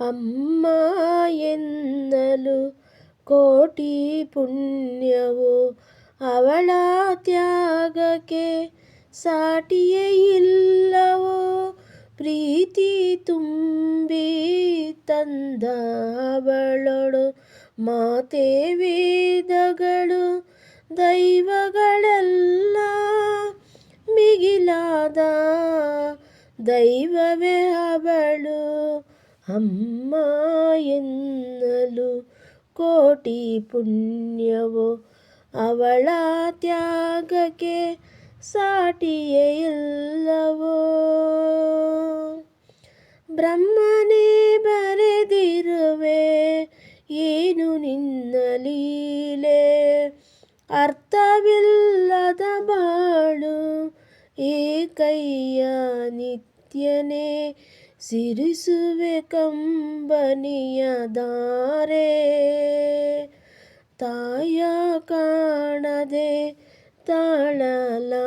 ಅಮ್ಮ ಎನ್ನಲು ಕೋಟಿ ಪುಣ್ಯವು, ಅವಳ ತ್ಯಾಗಕ್ಕೆ ಸಾಟಿಯೇ ಇಲ್ಲವೋ, ಪ್ರೀತಿ ತುಂಬಿ ತಂದ ಅವಳೊಡು ಮಾತೆ ವೇದಗಳು, ದೈವಗಳೆಲ್ಲ ಮಿಗಿಲಾದ ದೈವವೇ ಅವಳು. ಅಮ್ಮ ಎನ್ನಲು ಕೋಟಿ ಪುಣ್ಯವು, ಅವಳ ತ್ಯಾಗಕ್ಕೆ ಸಾಟಿಯೇ ಇಲ್ಲವೋ. ಬ್ರಹ್ಮನೇ ಬರೆದಿರುವೆ, ಏನು ನಿನ್ನ ಲೀಲೆ? ಅರ್ಥವಿಲ್ಲದ ಬಾಳು ಏಕಯ್ಯ ನಿತ್ಯನೇ ಸಿರಿಸುವೆ ಕಂಬನಿಯ ದಾರೆ. ತಾಯ ಕಾಣದೆ ತಾಳಲಾರೆದೆ.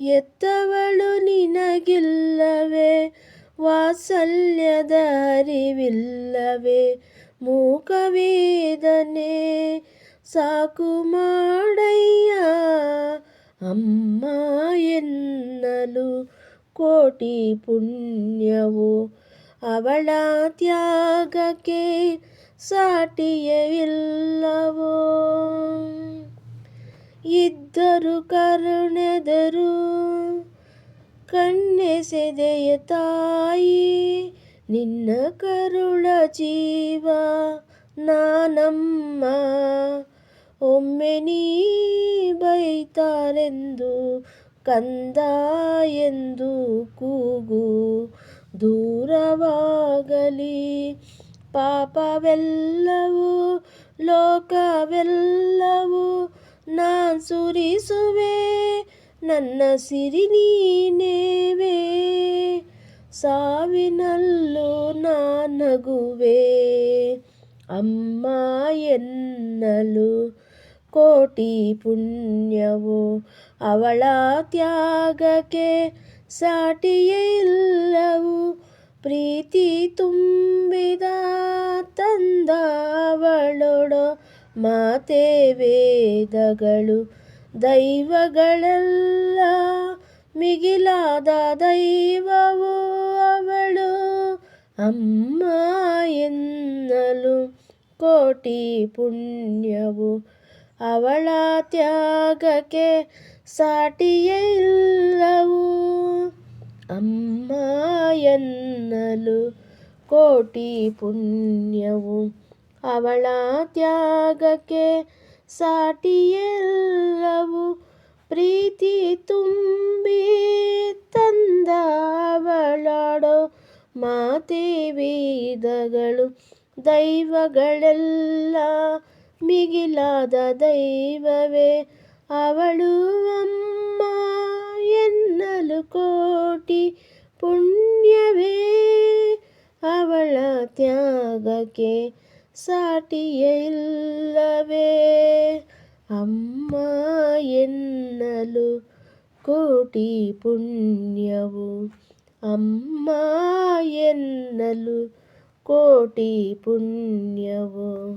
ಎತ್ತವಳು ನಿನಗಿಲ್ಲವೇ ವಾತ್ಸಲ್ಯದ ಅರಿವಿಲ್ಲವೇ ಮೂಕವೇದನೆ ಸಾಕು ಮಾಡಯ್ಯ, ಅಮ್ಮ. ಕೋಟಿ ಪುಣ್ಯವು ಅವಳ ತ್ಯಾಗಕ್ಕೆ ಸಾಟಿಯವಿಲ್ಲವೋ? ಇದ್ದರು ಕರುಣೆದರು ಕಣ್ಣೆಸೆದೆಯ ತಾಯಿ, ನಿನ್ನ ಕರುಳ ಜೀವ ನಾನಮ್ಮ. ಒಮ್ಮೆ ನೀ ಬೈತಾರೆಂದು ಕಂದ ಎಂದು ಕೂಗು ದೂರವಾಗಲಿ. ಪಾಪವೆಲ್ಲವೂ, ಲೋಕವೆಲ್ಲವೂ ನಾನು ಸುರಿಸುವೆ, ನನ್ನ ಸಿರಿ ನೀನೇವೆ. ಸಾವಿನಲ್ಲೂ ನಾನಗುವೆ ಅಮ್ಮ ಎನ್ನಲು ಕೋಟಿ ಪುಣ್ಯವು. ಅವಳ ತ್ಯಾಗಕ್ಕೆ ಸಾಟಿಯೇ ಇಲ್ಲವು. ಪ್ರೀತಿ ತುಂಬಿದ ತಂದ ಅವಳೊಡೊ ಮಾತೆ ವೇದಗಳು. ದೈವಗಳೆಲ್ಲ ಮಿಗಿಲಾದ ದೈವವು ಅವಳು. ಅಮ್ಮ ಎನ್ನಲು ಕೋಟಿ ಪುಣ್ಯವು. ಅವಳ ತ್ಯಾಗಕ್ಕೆ ಸಾಟಿಯೇ ಇಲ್ಲವು. ಅಮ್ಮ ಎನ್ನಲು ಕೋಟಿ ಪುಣ್ಯವು. ಅವಳ ತ್ಯಾಗಕ್ಕೆ ಸಾಟಿಯೆಲ್ಲವು ಪ್ರೀತಿ ತುಂಬಿ ತಂದ ಅವಳಾಡೋ ಮಾತೆ ವೇದಗಳು ದೈವಗಳೆಲ್ಲ ಮಿಗಿಲಾದ ದೈವವೇ, ಅವಳು ಅಮ್ಮ ಎನ್ನಲು ಕೋಟಿ ಪುಣ್ಯವೇ. ಅವಳ ತ್ಯಾಗಕ್ಕೆ ಸಾಟಿಯೇ ಇಲ್ಲವೇ. ಅಮ್ಮ ಎನ್ನಲು ಕೋಟಿ ಪುಣ್ಯವು, ಅಮ್ಮ ಎನ್ನಲು ಕೋಟಿ ಪುಣ್ಯವು.